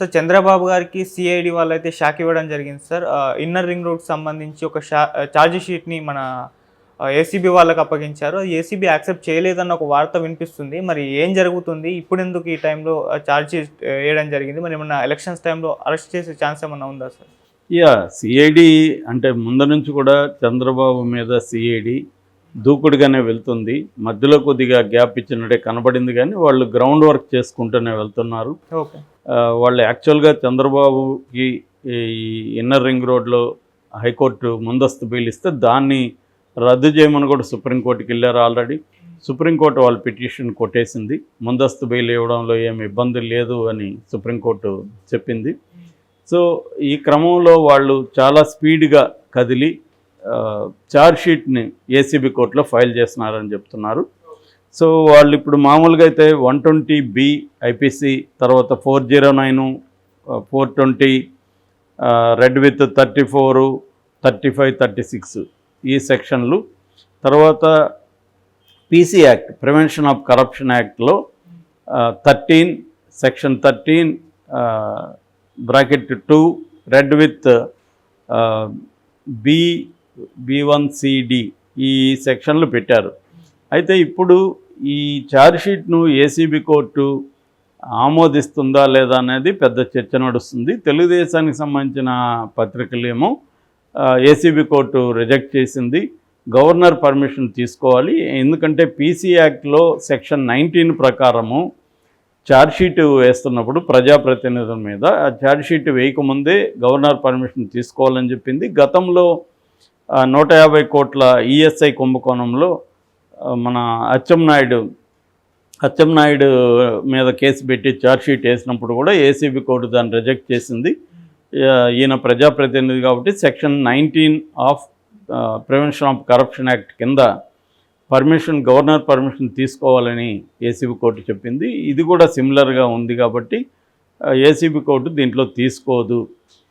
Sir Chandrababu గారికి CID వాళ్ళైతే shock ఇవ్వడం జరిగింది సార్. ఇన్నర్ రింగ్ రోడ్ సంబంధించి ఒక షా ఛార్జ్ షీట్ని మన ఏసీబీ వాళ్ళకి అప్పగించారు. ఏసీబీ యాక్సెప్ట్ చేయలేదన్న ఒక వార్త వినిపిస్తుంది. మరి ఏం జరుగుతుంది? ఇప్పుడు ఎందుకు ఈ టైంలో ఛార్జ్ వేయడం జరిగింది? మరి ఏమన్నా ఎలక్షన్స్ టైంలో అరెస్ట్ చేసే ఛాన్స్ ఏమన్నా ఉందా సార్? యా సిఐడి అంటే ముందు నుంచి కూడా చంద్రబాబు మీద సిఐడి దూకుడుగానే వెళ్తుంది. మధ్యలో కొద్దిగా గ్యాప్ ఇచ్చినట్టే కనబడింది కానీ వాళ్ళు గ్రౌండ్ వర్క్ చేసుకుంటూనే వెళ్తున్నారు. ఓకే. వాళ్ళు యాక్చువల్గా చంద్రబాబుకి ఈ ఇన్నర్ రింగ్ రోడ్లో హైకోర్టు ముందస్తు బెయిల్ ఇస్తే దాన్ని రద్దు చేయమని కూడా సుప్రీంకోర్టుకి వెళ్ళారు ఆల్రెడీ. సుప్రీంకోర్టు వాళ్ళ పిటిషన్ కొట్టేసింది. ముందస్తు బెయిల్ ఇవ్వడంలో ఏమి ఇబ్బంది లేదు అని సుప్రీంకోర్టు చెప్పింది. సో ఈ క్రమంలో వాళ్ళు చాలా స్పీడ్గా కదిలి ఛార్జ్షీట్ని ఏసీబీ కోర్టులో ఫైల్ చేస్తున్నారని చెప్తున్నారు. సో వాళ్ళు ఇప్పుడు మామూలుగా అయితే వన్ ట్వంటీ బి ఐపీసీ తర్వాత four zero nine four twenty read with thirty four thirty five thirty six ఈ సెక్షన్లు. తర్వాత PC act prevention of corruption యాక్ట్లో thirteen section thirteen bracket two read with B B one CD ఈ సెక్షన్లు పెట్టారు. అయితే ఇప్పుడు ఈ ఛార్జ్షీట్ను ఏసీబీ కోర్టు ఆమోదిస్తుందా లేదా అనేది పెద్ద చర్చ నడుస్తుంది. తెలుగుదేశానికి సంబంధించిన పత్రికలేమో ఏసీబీ కోర్టు రిజెక్ట్ చేసింది. గవర్నర్ పర్మిషన్ తీసుకోవాలి. ఎందుకంటే పీసీ యాక్ట్లో సెక్షన్ నైన్టీన్ ప్రకారము ఛార్జ్షీట్ వేస్తున్నప్పుడు ప్రజాప్రతినిధుల మీద ఆ ఛార్జ్షీట్ వేయకముందే గవర్నర్ పర్మిషన్ తీసుకోవాలని చెప్పింది. గతంలో నూట యాభై కోట్ల ఈఎస్ఐ కుంభకోణంలో మన అచ్చెంనాయుడు అచ్చెంనాయుడు మీద కేసు పెట్టి ఛార్జ్షీట్ వేసినప్పుడు కూడా ఏసీబీ కోర్టు దాన్ని రిజెక్ట్ చేసింది. ఈయన ప్రజాప్రతినిధి కాబట్టి section nineteen of prevention of corruption act కింద పర్మిషన్ గవర్నర్ పర్మిషన్ తీసుకోవాలని ఏసీబీ కోర్టు చెప్పింది. ఇది కూడా సిమిలర్గా ఉంది కాబట్టి ఏసీబీ కోర్టు దీంట్లో తీసుకోదు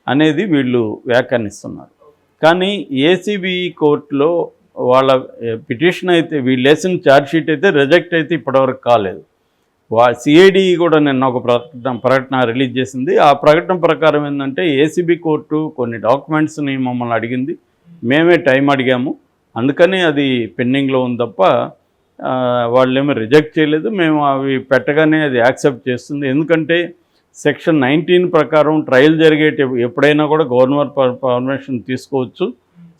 అనేది వీళ్ళు వ్యాఖ్యానిస్తున్నారు. కానీ ఏసీబీ కోర్టులో వాళ్ళ పిటిషన్ అయితే వీళ్ళు వేసిన ఛార్జ్షీట్ అయితే రిజెక్ట్ అయితే ఇప్పటివరకు కాలేదు. వా సిఐడి కూడా నిన్న ఒక ప్రకటన ప్రకటన రిలీజ్ చేసింది. ఆ ప్రకటన ప్రకారం ఏంటంటే ఏసీబీ కోర్టు కొన్ని డాక్యుమెంట్స్ని మమ్మల్ని అడిగింది. మేమే టైం అడిగాము. అందుకని అది పెండింగ్లో ఉంది తప్ప వాళ్ళు వాళ్ళేమో రిజెక్ట్ చేయలేదు. మేము అవి పెట్టగానే అది యాక్సెప్ట్ చేస్తుంది. ఎందుకంటే సెక్షన్ నైన్టీన్ ప్రకారం ట్రయల్ జరిగే ఎప్పుడైనా కూడా గవర్నర్ పర్- పర్మిషన్ తీసుకోవచ్చు.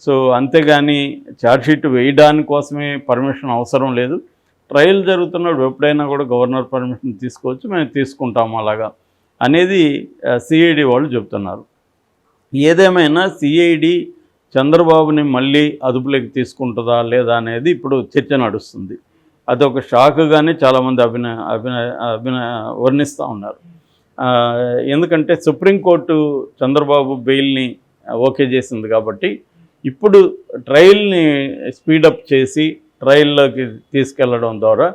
సో అంతేగాని ఛార్జ్షీట్ వేయడానికి కోసమే పర్మిషన్ అవసరం లేదు. ట్రయల్ జరుగుతున్నప్పుడు ఎప్పుడైనా కూడా గవర్నర్ పర్మిషన్ తీసుకోవచ్చు మేము తీసుకుంటాము అలాగా అనేది సిఐడి వాళ్ళు చెప్తున్నారు. ఏదేమైనా సిఐడి చంద్రబాబుని మళ్ళీ అదుపులోకి తీసుకుంటుందా లేదా అనేది ఇప్పుడు చర్చ నడుస్తుంది. అదొక షాక్గానే చాలామంది అభిన అభిన అభిన వర్ణిస్తూ ఉన్నారు. ఎందుకంటే సుప్రీంకోర్టు చంద్రబాబు బెయిల్ని ఓకే చేసింది కాబట్టి ఇప్పుడు ట్రయల్ని స్పీడప్ చేసి ట్రయల్లోకి తీసుకెళ్ళడం ద్వారా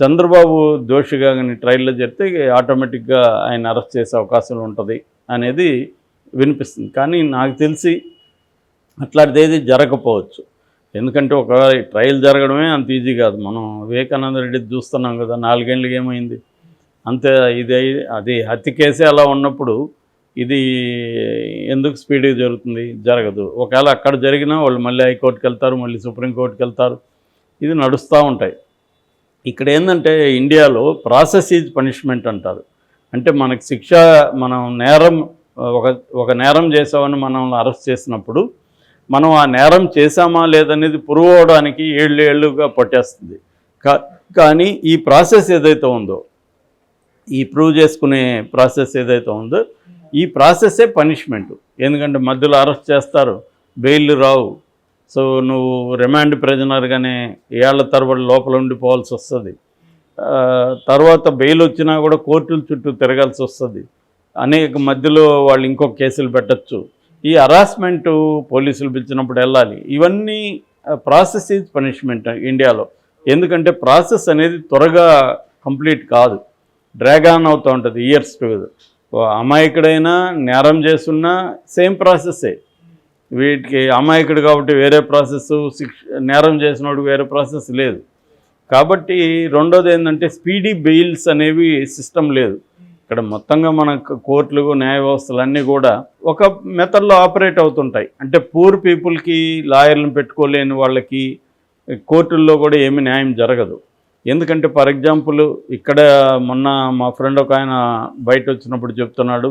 చంద్రబాబు దోషిగా కానీ ట్రయల్లో జరిగితే ఆటోమేటిక్గా ఆయన అరెస్ట్ చేసే అవకాశం ఉంటుంది అనేది వినిపిస్తుంది. కానీ నాకు తెలిసి అట్లాంటిది ఏది జరగకపోవచ్చు. ఎందుకంటే ఒక ట్రయల్ జరగడమే అంత ఈజీ కాదు. మనం వివేకానంద రెడ్డి చూస్తున్నాం కదా నాలుగేళ్ళకి ఏమైంది? అంతే ఇది అది హత్య కేసే అలా ఉన్నప్పుడు ఇది ఎందుకు స్పీడ్గా జరుగుతుంది? జరగదు. ఒకవేళ అక్కడ జరిగినా వాళ్ళు మళ్ళీ హైకోర్టుకి వెళ్తారు మళ్ళీ సుప్రీంకోర్టుకి వెళ్తారు ఇది నడుస్తూ ఉంటాయి. ఇక్కడ ఏంటంటే ఇండియాలో ప్రాసెస్ ఈజ్ పనిష్మెంట్ అంటారు. అంటే మనకు శిక్ష మనం నేరం ఒక ఒక నేరం చేసామని మనం అరెస్ట్ చేసినప్పుడు మనం ఆ నేరం చేశామా లేదనేది ప్రూవ్ అవడానికి ఏళ్ళు ఏళ్ళుగా పట్టేస్తుంది. కా కానీ ఈ ప్రాసెస్ ఏదైతే ఉందో ఈ ప్రూవ్ చేసుకునే ప్రాసెస్ ఏదైతే ఉందో ఈ ప్రాసెస్సే పనిష్మెంట్? ఎందుకంటే మధ్యలో అరెస్ట్ చేస్తారు. బెయిల్ రావు. సో నువ్వు రిమాండ్ ప్రెజనర్గానే ఏళ్ళ తరబడి లోపల ఉండిపోవాల్సి వస్తుంది. తర్వాత బెయిల్ వచ్చినా కూడా కోర్టుల చుట్టూ తిరగాల్సి వస్తుంది. అనేక మధ్యలో వాళ్ళు ఇంకో కేసులు పెట్టచ్చు. ఈ అరాస్మెంటు పోలీసులు పిలిచినప్పుడు వెళ్ళాలి. ఇవన్నీ ప్రాసెస్ ఈజ్ పనిష్మెంట్ ఇండియాలో. ఎందుకంటే ప్రాసెస్ అనేది త్వరగా కంప్లీట్ కాదు. డ్రాగ్ ఆన్ అవుతూ ఉంటుంది ఇయర్స్ టుగెదర్ అమాయకుడైనా నేరం చేస్తున్నా సేమ్ ప్రాసెస్సే. వీటికి అమాయకుడు కాబట్టి వేరే ప్రాసెస్ శిక్ష నేరం చేసినోడు వేరే ప్రాసెస్ లేదు. కాబట్టి రెండోది ఏంటంటే స్పీడీ బెయిల్స్ అనేవి సిస్టమ్ లేదు. ఇక్కడ మొత్తంగా మన కోర్టులు న్యాయ వ్యవస్థలు అన్నీ కూడా ఒక మెథడ్లో ఆపరేట్ అవుతుంటాయి. అంటే పూర్ పీపుల్కి లాయర్లను పెట్టుకోలేని వాళ్ళకి కోర్టుల్లో కూడా ఏమీ న్యాయం జరగదు. ఎందుకంటే ఫర్ ఎగ్జాంపుల్ ఇక్కడ మొన్న మా ఫ్రెండ్ ఒక ఆయన బయట వచ్చినప్పుడు చెప్తున్నాడు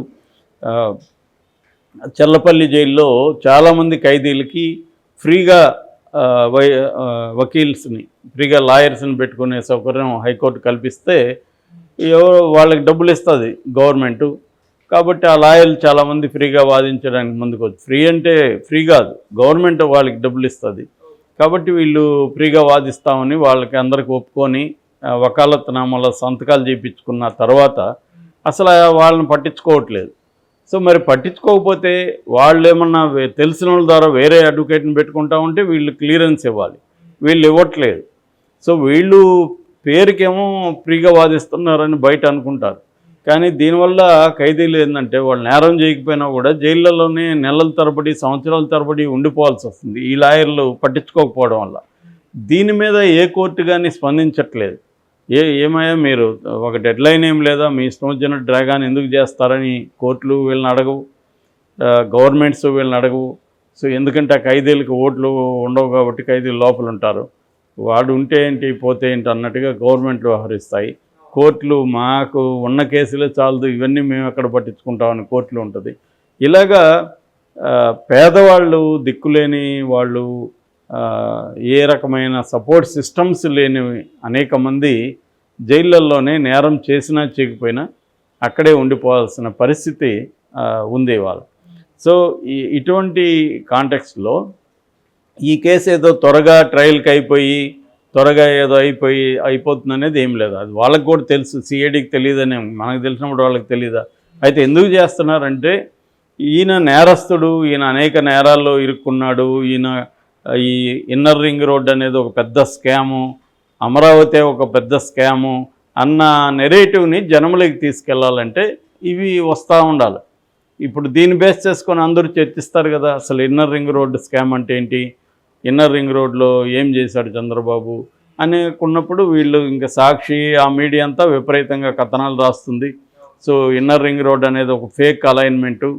చెల్లపల్లి జైల్లో చాలామంది ఖైదీలకి ఫ్రీగా వై వకీల్స్ని ఫ్రీగా లాయర్స్ని పెట్టుకునే సౌకర్యం హైకోర్టు కల్పిస్తే ఎవరో వాళ్ళకి డబ్బులు ఇస్తుంది గవర్నమెంటు. కాబట్టి ఆ లాయర్లు చాలామంది ఫ్రీగా వాదించడానికి ముందుకు ఫ్రీ అంటే ఫ్రీ కాదు గవర్నమెంట్ వాళ్ళకి డబ్బులు ఇస్తుంది. కాబట్టి వీళ్ళు ఫ్రీగా వాదిస్తామని వాళ్ళకి అందరికి ఒప్పుకొని ఆ, వకాలత్నామాలో సంతకాలు చేయించుకున్న తర్వాత అసలు వాళ్ళని పట్టించుకోవట్లేదు. సో మరి పట్టించుకోకపోతే వాళ్ళు ఏమన్నా తెలిసిన వాళ్ళ ద్వారా వేరే అడ్వకేట్ని పెట్టుకుంటా ఉంటే వీళ్ళు క్లియరెన్స్ ఇవ్వాలి. వీళ్ళు ఇవ్వట్లేదు. సో వీళ్ళు పేరుకేమో ఫ్రీగా వాదిస్తున్నారని బయట అనుకుంటారు. కానీ దీనివల్ల ఖైదీలు ఏంటంటే వాళ్ళు నేరం చేయకపోయినా కూడా జైళ్ళలోనే నెలల తరబడి సంవత్సరాల తరబడి ఉండిపోవాల్సి వస్తుంది. ఈ లాయర్లు పట్టించుకోకపోవడం వల్ల. దీని మీద ఏ కోర్టు కానీ స్పందించట్లేదు. ఏ ఏమయ్యా మీరు? ఒక డెడ్లైన్ ఏం లేదా? మీ ఇష్టం వచ్చిన డ్రాగాన్ ఎందుకు చేస్తారని కోర్టులు వీళ్ళని అడగవు. గవర్నమెంట్స్ వీళ్ళని అడగవు. సో ఎందుకంటే ఆ ఖైదీలకు ఓట్లు ఉండవు కాబట్టి ఖైదీలు లోపల ఉంటారు వాడు ఉంటే ఏంటి పోతే ఏంటి అన్నట్టుగా గవర్నమెంట్లు వ్యవహరిస్తాయి. కోర్టులు మాకు ఉన్న కేసులే చాలదు ఇవన్నీ మేము ఎక్కడ పట్టించుకుంటామని కోర్టులు ఉంటుంది. ఇలాగా పేదవాళ్ళు దిక్కులేని వాళ్ళు ఏ రకమైన సపోర్ట్ సిస్టమ్స్ లేని అనేక మంది జైళ్ళల్లోనే నేరం చేసినా చేయకపోయినా అక్కడే ఉండిపోవాల్సిన పరిస్థితి ఉంది వాళ్ళు సో ఇటువంటి కాంటెక్స్లో ఈ కేసు ఏదో త్వరగా ట్రయల్కి అయిపోయి త్వరగా ఏదో అయిపోయి అయిపోతుంది అనేది ఏం లేదు. అది వాళ్ళకి కూడా తెలుసు సిఐడికి తెలియదని మనకు తెలిసినప్పుడు వాళ్ళకి తెలియదా అయితే ఎందుకు చేస్తున్నారంటే ఈయన నేరస్తుడు ఈయన అనేక నేరాల్లో ఇరుక్కున్నాడు ఈయన ఈ ఇన్నర్ రింగ్ రోడ్ అనేది ఒక పెద్ద స్కాము అమరావతి ఒక పెద్ద స్కాము అన్న నెరేటివ్ని జనములకి తీసుకెళ్ళాలంటే ఇవి వస్తూ ఉండాలి. ఇప్పుడు దీన్ని బేస్ చేసుకొని అందరూ చర్చిస్తారు కదా అసలు ఇన్నర్ రింగ్ రోడ్డు స్కామ్ అంటే ఏంటి? ఇన్నర్ రింగ్ రోడ్లో ఏం చేశాడు చంద్రబాబు అనేకున్నప్పుడు వీళ్ళు ఇంకా సాక్షి ఆ మీడియా అంతా విపరీతంగా కథనాలు రాస్తుంది. సో ఇన్నర్ రింగ్ రోడ్ అనేది ఒక ఫేక్ అలైన్మెంటు.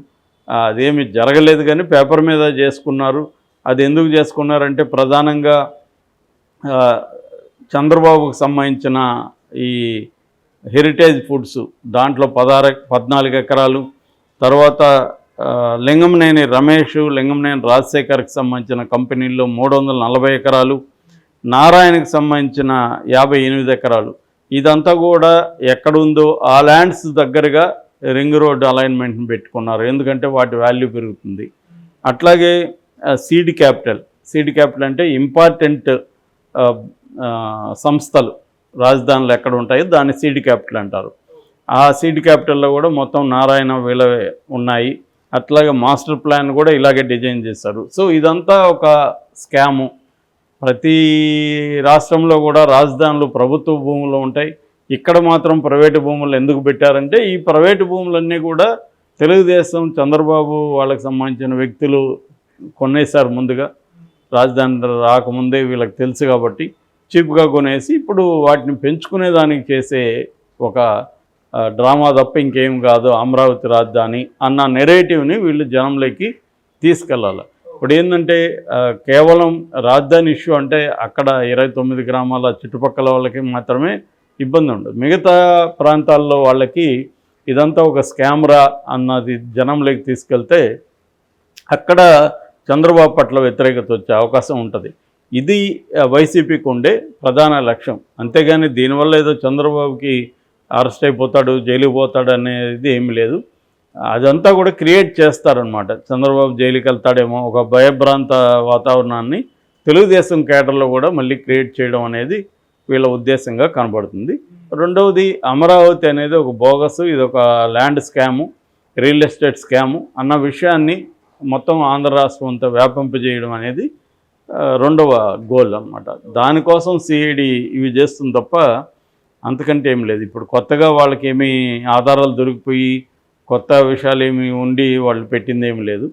అదేమి జరగలేదు కానీ పేపర్ మీద చేసుకున్నారు. అది ఎందుకు చేసుకున్నారంటే ప్రధానంగా చంద్రబాబుకు సంబంధించిన ఈ హెరిటేజ్ ఫుడ్స్ దాంట్లో పదార పద్నాలుగు ఎకరాలు తర్వాత లింగంనేని రమేష్ లింగంనేని రాజశేఖర్కి సంబంధించిన కంపెనీల్లో మూడు వందల నలభై ఎకరాలు నారాయణకి సంబంధించిన యాభై ఎనిమిది ఎకరాలు. ఇదంతా కూడా ఎక్కడుందో ఆ ల్యాండ్స్ దగ్గరగా రింగ్ రోడ్ అలైన్మెంట్ని పెట్టుకున్నారు. ఎందుకంటే వాటి వాల్యూ పెరుగుతుంది. అట్లాగే సీడ్ క్యాపిటల్. సీడ్ క్యాపిటల్ అంటే ఇంపార్టెంట్ సంస్థలు రాజధానులు ఎక్కడ ఉంటాయో దాన్ని సీడ్ క్యాపిటల్ అంటారు. ఆ సీడ్ క్యాపిటల్లో కూడా మొత్తం నారాయణ వీళ్ళవే ఉన్నాయి. అట్లాగే మాస్టర్ ప్లాన్ కూడా ఇలాగే డిజైన్ చేశారు. సో ఇదంతా ఒక స్కాము. ప్రతి రాష్ట్రంలో కూడా రాజధానులు ప్రభుత్వ భూములు ఉంటాయి. ఇక్కడ మాత్రం ప్రైవేటు భూములు ఎందుకు పెట్టారంటే ఈ ప్రైవేటు భూములన్నీ కూడా తెలుగుదేశం చంద్రబాబు వాళ్ళకి సంబంధించిన వ్యక్తులు కొనేశారు ముందుగా. రాజధాని రాకముందే వీళ్ళకి తెలుసు కాబట్టి చీప్గా కొనేసి ఇప్పుడు వాటిని పెంచుకునే దానికి చేసే ఒక డ్రామా తప్ప ఇంకేం కాదు అమరావతి రాజధాని అన్న నెరేటివ్ని వీళ్ళు జనంలోకి తీసుకెళ్ళాలి. ఇప్పుడు ఏంటంటే కేవలం రాజధాని ఇష్యూ అంటే అక్కడ ఇరవై తొమ్మిది గ్రామాల చుట్టుపక్కల వాళ్ళకి మాత్రమే ఇబ్బంది ఉండదు. మిగతా ప్రాంతాల్లో వాళ్ళకి ఇదంతా ఒక స్కామ్రా అన్నది జనంలోకి తీసుకెళ్తే అక్కడ చంద్రబాబు పట్ల వ్యతిరేకత వచ్చే అవకాశం ఉంటుంది. ఇది వైసీపీకి ఉండే ప్రధాన లక్ష్యం. అంతేగాని దీనివల్ల ఏదో చంద్రబాబుకి అరెస్ట్ అయిపోతాడు జైలుకి పోతాడు అనేది ఏమీ లేదు. అదంతా కూడా క్రియేట్ చేస్తారనమాట చంద్రబాబు జైలుకి వెళ్తాడేమో ఒక భయభ్రాంత వాతావరణాన్ని తెలుగుదేశం కేటర్లో కూడా మళ్ళీ క్రియేట్ చేయడం అనేది వీళ్ళ ఉద్దేశంగా కనబడుతుంది. రెండవది అమరావతి అనేది ఒక బోగస్ ఇది ఒక land scam real estate scam అన్న విషయాన్ని మొత్తం ఆంధ్ర రాష్ట్రం అంతా వ్యాపింపజేయడం అనేది రెండవ గోల్ అనమాట దానికోసం సిఐడి ఇవి చేస్తుంది తప్ప అంతకంటే ఏం లేదు. ఇప్పుడు కొత్తగా వాళ్ళకి ఏమీ ఆధారాలు దొరికిపోయి కొత్త విషయాలు ఏమి ఉండి వాళ్ళు పెట్టింది ఏమి లేదు.